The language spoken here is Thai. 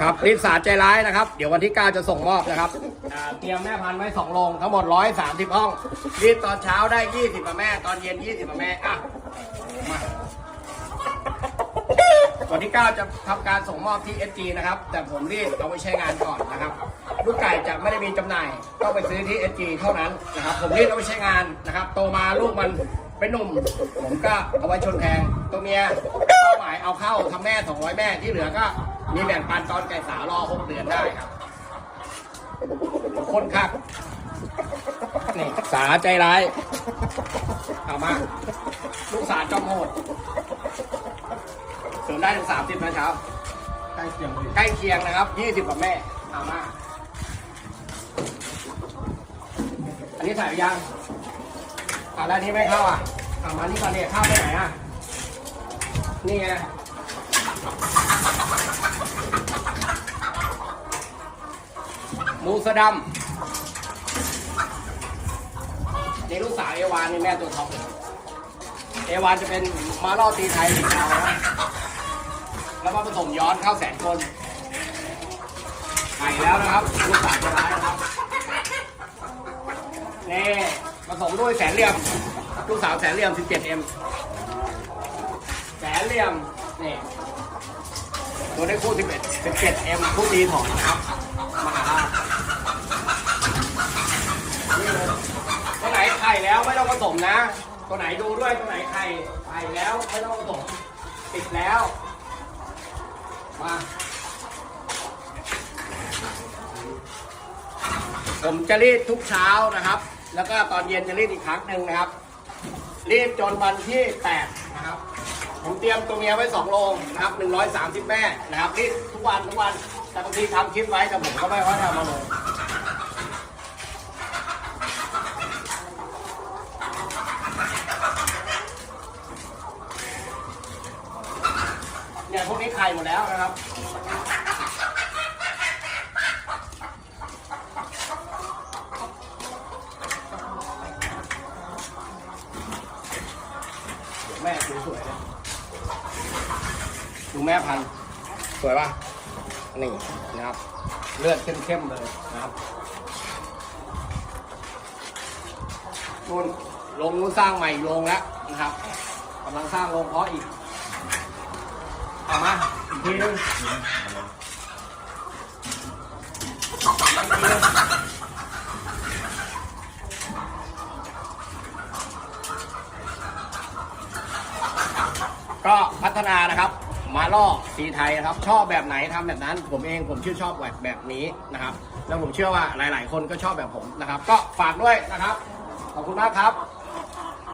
ครับรีบสารใจร้ายนะครับ เดี๋ยววันที่ 9 จะส่งมอบนะครับอ่าเตรียมแม่พันธุ์ไว้2โรงทั้งหมด 130 ห้อง รีบตอนเช้าได้ 20กับแม่ ตอนเย็น 20กับแม่อะมาวันที่ 9 จะทำการส่งมอบที่ SG นะครับ แต่ผมรีบเอาไว้ใช้งานก่อนนะครับ ลูกไก่จะไม่ได้มีจำหน่ายต้องไปซื้อที่ SG เท่านั้นนะครับ ผมรีบเอาไว้ใช้งานนะครับ โตมาลูกมันเป็นหนุ่ม ผมก็เอาไว้ชนแทงตัวเมียาหมายเอาเข้าทำแม่ 200 แม่ที่เหลือก็มีแบ่งปันตอนไก่สาวรอ6เดือนได้ครับคนครับนี่สาใจร้ายเอามาลูกสารจอมโหดเสริมได้ถึงสามสิบนะเช้าใกล้เคียงพี่ใกล้เคียงนะครับยี่สิบกับแม่เอามาอันนี้ถ่ายไปยังอ่าแล้วอันนี้ไม่เข้าอะเอามานี่ก่อนเนี่ยเข้าไปไหนอะ นี่ไงมูสะดำนี่ลูกสาวเอวานนี่แม่ตัวท็อปเอวานจะเป็นมาล่อตีไทยสีขาวนะแล้วก็ผสมย้อนเข้าแสนคนไข่แล้วนะครับลูกสาวจะร้ายนะครับนี่ผสมด้วยแสนเหลี่ยม ลูกสาวแสนเหลี่ยม 17M แสนเหลี่ยมนี่ตัวได้คู่ 11 17M คู่ตีถอนนะครับ มหาราชนี่เลยตัวไหนไข่แล้วไม่ต้องผสมนะ ตัวไหนดูด้วยตัวไหนไข่ไข่แล้วไม่ต้องผสมติดแล้ว มาผมจะรีดทุกเช้านะครับ แล้วก็ตอนเย็นจะรีดอีกครั้งหนึ่งนะครับ รีดจนวันที่ 8 นะครับ ผมเตรียมตัวเมียไว้2โลนะครับ 130 แม่นะครับรีดทุกวันทุกวันแต่บางทีทำคลิปไว้แต่ผมก็ไม่ค่อยทำมาลงเนี่ยพวกนี้ไข่หมดแล้วนะครับแม่สวยๆ ดูแม่พันธุ์สวยป่ะนี่นะครับ เลือดเข้มๆเลยนะครับนู่นลงนู้นสร้างใหม่อีกโรงแล้วนะครับกำลังสร้างโรงเพาะอีกเอามาอีกทีนึงอีกทีนึงก็พัฒนานะครับ มาลอกสีไทยนะครับ ชอบแบบไหนทำแบบนั้น ผมเองผมชื่นชอบแบบแบบนี้นะครับ แล้วผมเชื่อว่าหลาย ๆ คนก็ชอบแบบผมนะครับ ก็ฝากด้วยนะครับ ขอบคุณมากครับ